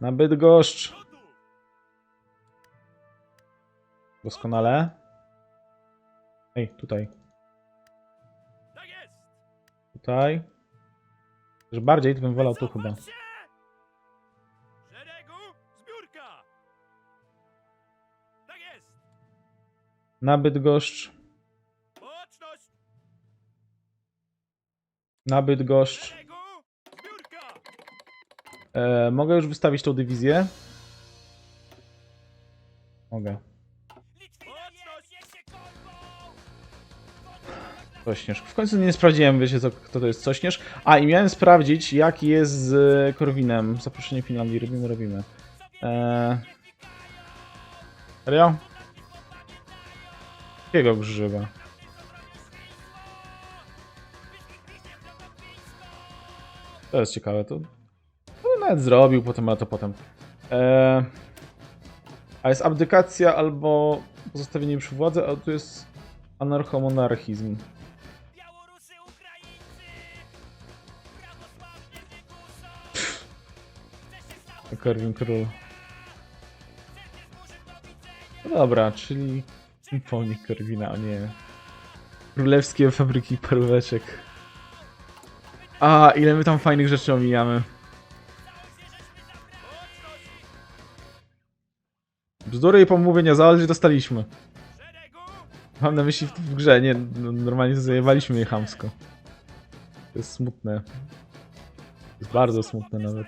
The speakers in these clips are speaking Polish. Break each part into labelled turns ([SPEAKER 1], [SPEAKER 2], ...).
[SPEAKER 1] Na Bydgoszcz. Doskonale. Ej, tutaj. Tutaj. Że bardziej bym wolał tu chyba. Na Bydgoszcz. Na Bydgoszcz. E, mogę już wystawić tą dywizję? Mogę. Sośnierz. W końcu nie sprawdziłem, wiecie, co, kto to jest Sośnierz. A, i miałem sprawdzić, jak jest z e, Korwinem. Zaproszenie Finlandii. Robimy, robimy. Eee... Serio? Jakiego grzyba? To jest ciekawe, to... Nawet zrobił potem, ale to potem. Eee... A jest abdykacja albo pozostawienie przy władzy, a tu jest anarchomonarchizm. Korwin Król. No dobra, czyli pomnik Korwina, a nie królewskie fabryki paróweczek. A, ile my tam fajnych rzeczy omijamy. Bzdury i pomówienia, zależy dostaliśmy. Mam na myśli w, w grze, nie, no, normalnie zajewaliśmy je. To jest smutne. To jest bardzo smutne nawet.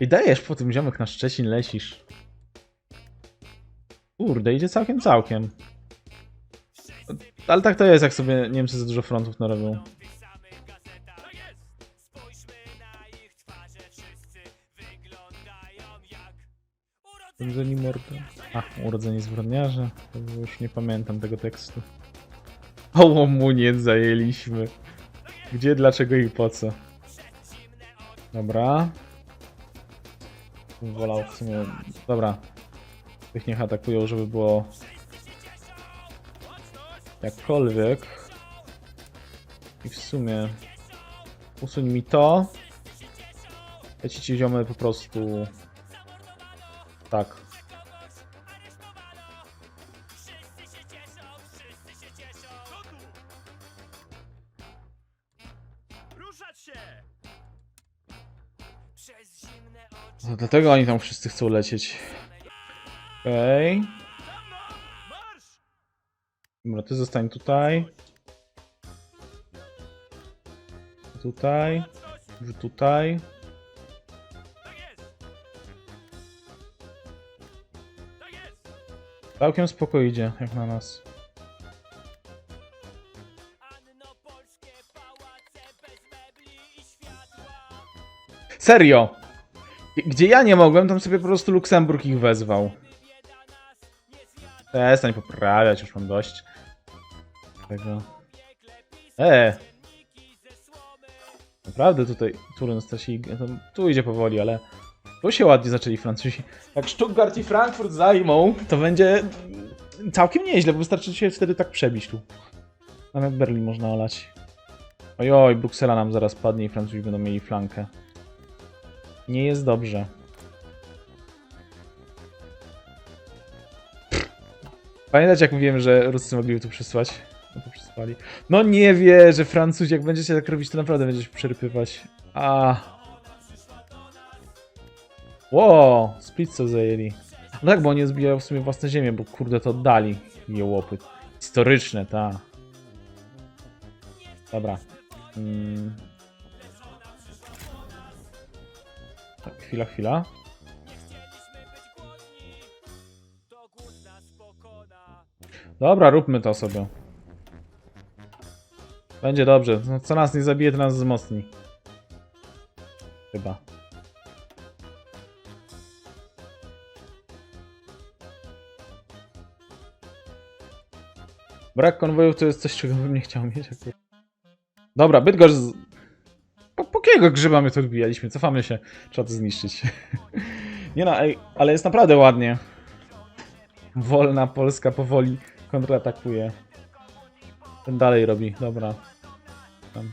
[SPEAKER 1] I dajesz po tym ziomek na Szczecin lecisz. Kurde, idzie całkiem, całkiem. Ale tak to jest, jak sobie Niemcy za dużo frontów narobią. Urodzeni mordo. A, urodzeni zbrodniarze. To już nie pamiętam tego tekstu. O, łomuniec zajęliśmy. Gdzie, dlaczego i po co? Dobra. Wolał w sumie... Dobra. Tych niech atakują, żeby było... Jakkolwiek. I w sumie... Usuń mi to. Leci ci ziomy po prostu... Tak.
[SPEAKER 2] Ruszać się! Przez zimne oczy
[SPEAKER 1] No dlatego oni tam wszyscy chcą lecieć. Okej.
[SPEAKER 2] marsz!
[SPEAKER 1] Dobra, ty zostań tutaj. Tutaj. Tutaj. Całkiem spoko idzie, jak na nas. Serio! Gdzie ja nie mogłem, tam sobie po prostu Luksemburg ich wezwał. Przestań poprawiać, już mam dość. Tego. E! Naprawdę tutaj Turyn Stasi, to tu idzie powoli, ale tu się ładnie zaczęli Francuzi. Jak Stuttgart i Frankfurt zajmą, to będzie całkiem nieźle, bo wystarczy się wtedy tak przebić tu. Nawet Berlin można olać. Ojoj, Bruksela nam zaraz padnie i Francuzi będą mieli flankę. Nie jest dobrze. Pamiętacie jak mówiłem, że Ruscy mogli tu przysłać? No nie wie, że Francuzi jak będziecie tak robić, to naprawdę będziecie przerypywać. A. Ło, Split co zajęli. No tak, bo oni zbijają w sumie własne ziemię, bo kurde to oddali jełopy. Historyczne, ta. Dobra. Mm. Tak, chwila, chwila. Dobra, róbmy to sobie. Będzie dobrze. No, co nas nie zabije, to nas wzmocni. Chyba. Brak konwojów to jest coś, czego bym nie chciał mieć. Dobra, Bydgoszcz... Z... Po, po kiego grzyba my tu odbijaliśmy? Cofamy się. Trzeba to zniszczyć. nie no, ej, ale jest naprawdę ładnie. Wolna Polska powoli kontratakuje. Ten dalej robi, dobra. Tam.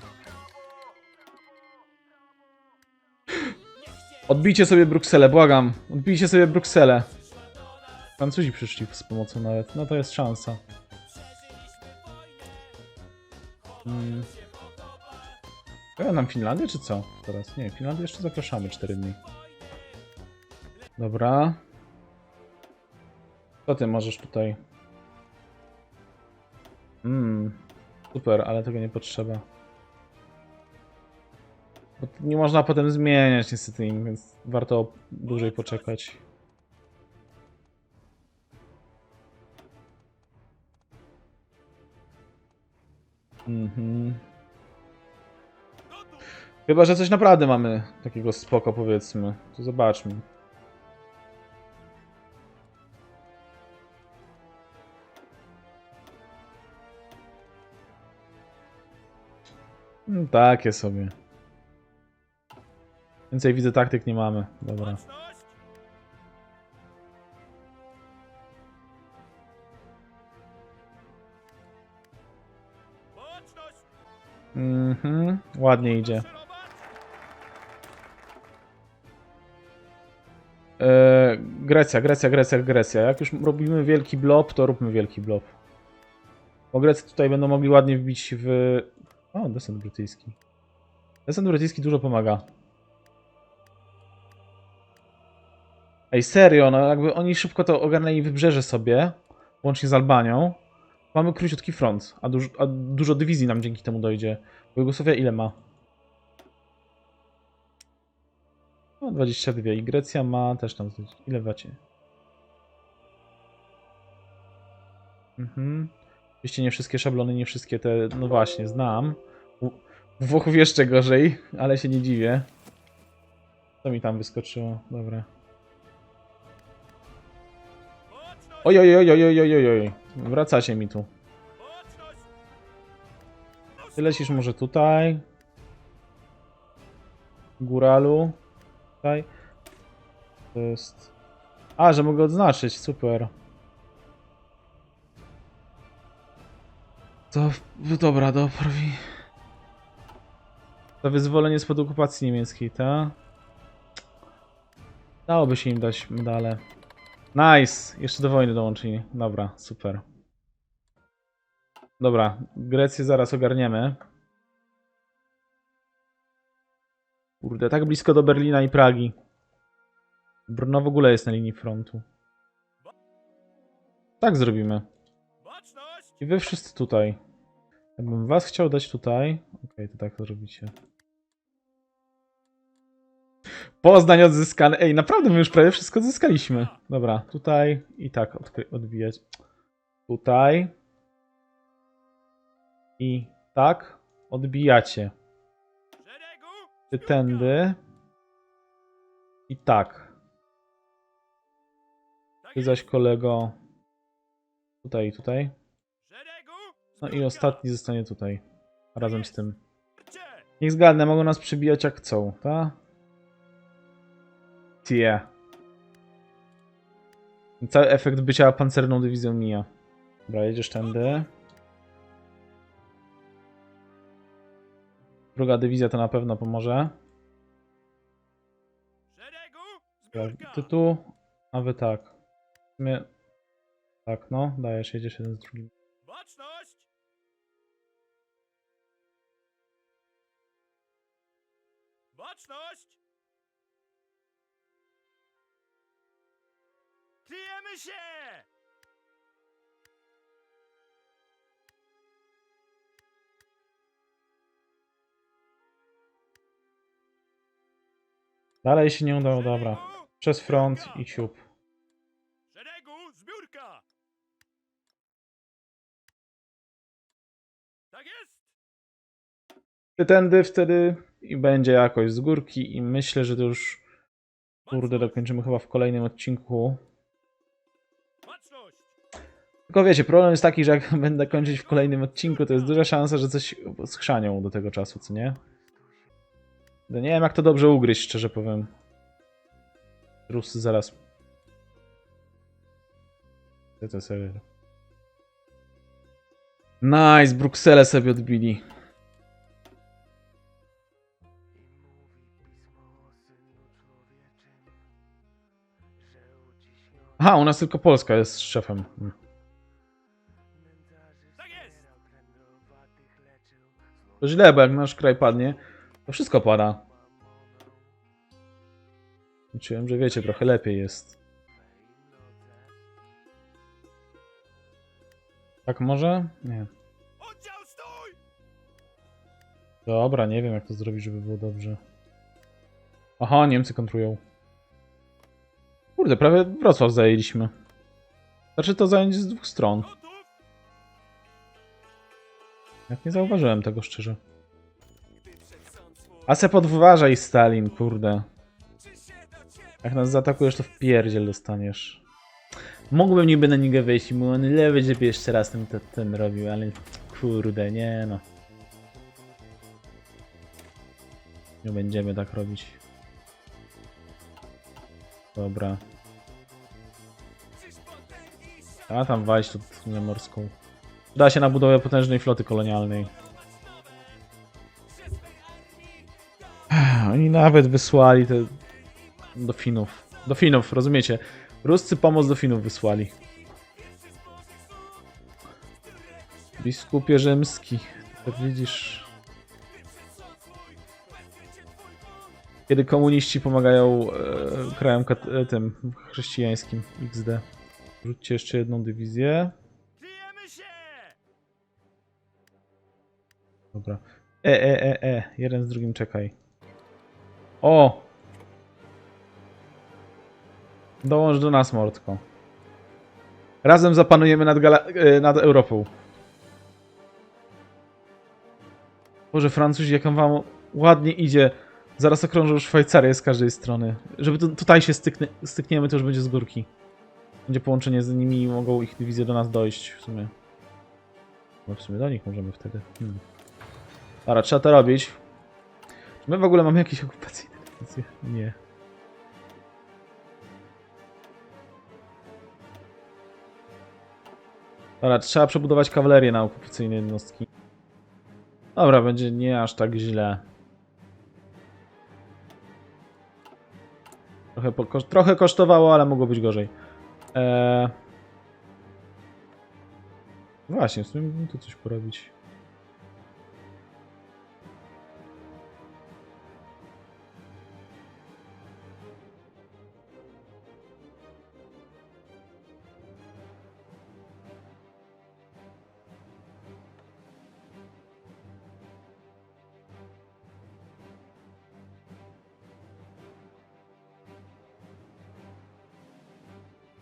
[SPEAKER 1] Odbijcie sobie Brukselę, błagam. Odbijcie sobie Brukselę. Francuzi przyszli z pomocą nawet. No to jest szansa. Hmm. Ja nam Finlandię czy co? Teraz nie, Finlandię jeszcze zapraszamy 4 dni. Dobra. Co ty możesz tutaj? Mmm. Super, ale tego nie potrzeba. Bo nie można potem zmieniać niestety im, więc warto dłużej poczekać. Mhm. Chyba, że coś naprawdę mamy takiego spoko powiedzmy. To zobaczmy. Mm, Takie sobie. Więcej widzę taktyk nie mamy. Dobra. Mhm. Ładnie idzie.
[SPEAKER 2] Celować!
[SPEAKER 1] E, Grecja, Grecja, Grecja, Grecja. Jak już robimy wielki blob, to róbmy wielki blob. Bo Grecy tutaj będą mogli ładnie wbić w... O, desant brytyjski. Desant brytyjski dużo pomaga. Ej, serio, no jakby oni szybko to ogarnęli wybrzeże sobie, łącznie z Albanią. Mamy króciutki front, a, duż, a dużo dywizji nam dzięki temu dojdzie. Bo Jugosławia ile ma? No, 22 i Grecja ma też tam. Ile wacie? Mhm. Oczywiście nie wszystkie szablony, nie wszystkie te. No właśnie, znam. U u Włochów jeszcze gorzej, ale się nie dziwię. Co mi tam wyskoczyło? Dobra. Oj, oj, oj, oj, oj, oj, oj. Wracacie mi tu. Ty lecisz może tutaj. Góralu. Tutaj. To jest... A, że mogę odznaczyć, super. To... no Dobra, dobra. To wyzwolenie spod okupacji niemieckiej, ta? Dałoby się im dać medale. Nice! Jeszcze do wojny dołączyli. Dobra, super. Dobra, Grecję zaraz ogarniemy. Kurde, tak blisko do Berlina i Pragi. Brno w ogóle jest na linii frontu. Tak zrobimy. I wy wszyscy tutaj. Jakbym was chciał dać tutaj. Okej, to tak zrobicie. Poznań odzyskany. Ej, naprawdę my już prawie wszystko odzyskaliśmy. Dobra, tutaj i tak odbijać. Tutaj. I tak odbijacie. Ty tędy. I tak. Ty zaś kolego. Tutaj i tutaj. No i ostatni zostanie tutaj. Razem z tym. Niech zgadnę, mogą nas przybijać jak chcą, tak? Tie. Cały efekt bycia pancerną dywizją mija. Dobra, jedziesz tędy. Druga dywizja to na pewno pomoże. Ty tu, a wy tak. Tak, no, dajesz, jedziesz jeden z drugim.
[SPEAKER 2] Kryjemy się!
[SPEAKER 1] Dalej się nie udało, dobra. Przez front i siup.
[SPEAKER 2] Szeregu! Zbiórka! Tak jest!
[SPEAKER 1] Ty tędy wtedy i będzie jakoś z górki i myślę, że to już kurde dokończymy chyba w kolejnym odcinku. Tylko wiecie, problem jest taki, że jak będę kończyć w kolejnym odcinku, to jest duża szansa, że coś schrzanią do tego czasu, co nie? No nie wiem jak to dobrze ugryźć, szczerze powiem. Rusy zaraz. Co to serio? Nice, Brukselę sobie odbili. Aha, u nas tylko Polska jest szefem. To źle, bo jak nasz kraj padnie, to wszystko pada. Czułem, że wiecie, trochę lepiej jest. Tak może? Nie. Dobra, nie wiem jak to zrobić, żeby było dobrze. Aha, Niemcy kontrują. Kurde, prawie Wrocław zajęliśmy. Znaczy to zająć z dwóch stron. Jak nie zauważyłem tego szczerze. A se podważaj Stalin, kurde. Jak nas zaatakujesz, to w pierdziel dostaniesz. Mógłbym niby na niego wyjść i mu on lewy, żeby jeszcze raz ten, ten, ten robił, ale kurde, nie no. Nie będziemy tak robić. Dobra. A tam wajść tu linię morską. Da się na budowę potężnej floty kolonialnej. Oni nawet wysłali te do Finów. Do Finów, rozumiecie? Ruscy pomoc do Finów wysłali. Biskupie rzymski, tak widzisz. Kiedy komuniści pomagają e, krajom e, tym chrześcijańskim XD. Rzućcie jeszcze jedną dywizję. Dobra. E, e, e, e. Jeden z drugim czekaj. O! Dołącz do nas, Mordko. Razem zapanujemy nad, Gala- e, nad Europą. Boże, Francuzi, jak wam ładnie idzie. Zaraz okrążą Szwajcarię z każdej strony. Żeby tu, tutaj się styknie, stykniemy, to już będzie z górki. Będzie połączenie z nimi i mogą ich dywizje do nas dojść w sumie. No w sumie do nich możemy wtedy. Hmm. Dobra, trzeba to robić. Czy my w ogóle mamy jakieś okupacyjne dywizje? Nie. Dobra, trzeba przebudować kawalerię na okupacyjne jednostki. Dobra, będzie nie aż tak źle. Trochę, po, trochę kosztowało, ale mogło być gorzej. Eee... Właśnie, sumie mógłbym tu coś porobić.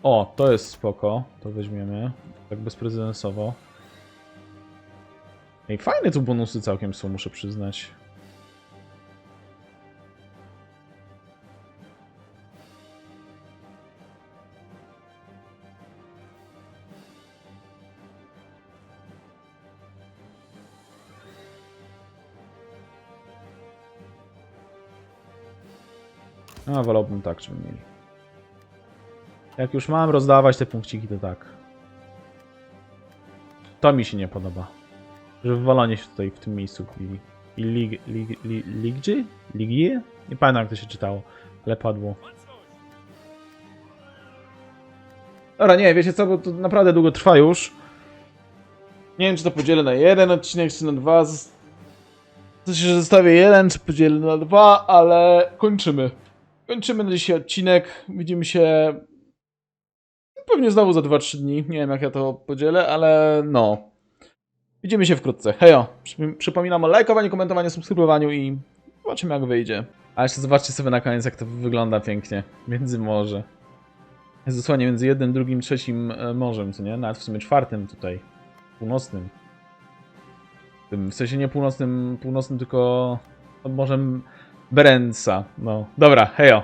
[SPEAKER 1] O, to jest spoko. To weźmiemy. Tak bezprecedensowo. Ej, fajne tu bonusy całkiem są, muszę przyznać. A, wolałbym tak, żeby mieli. Jak już mam rozdawać te punkciki, to tak. To mi się nie podoba. Że wywalanie się tutaj w tym miejscu kupili. I lig... lig... lig... Ligie? Nie pamiętam jak to się czytało, ale padło. Dobra, nie, wiecie co, bo to naprawdę długo trwa już. Nie wiem, czy to podzielę na jeden odcinek, czy na dwa. Się, że zostawię jeden, czy podzielę na dwa, ale kończymy. Kończymy na dzisiaj odcinek. Widzimy się Pewnie znowu za 2-3 dni. Nie wiem, jak ja to podzielę, ale no. Widzimy się wkrótce. Hejo. Przyp- Przypominam o lajkowaniu, komentowaniu, subskrybowaniu i zobaczymy, jak wyjdzie. A jeszcze zobaczcie sobie na koniec, jak to wygląda pięknie. Między morze. Jest między jednym, drugim, trzecim e, morzem, co nie? Nawet w sumie czwartym tutaj. Północnym. W sensie nie północnym, północnym, tylko morzem Berenca. No. Dobra, hejo.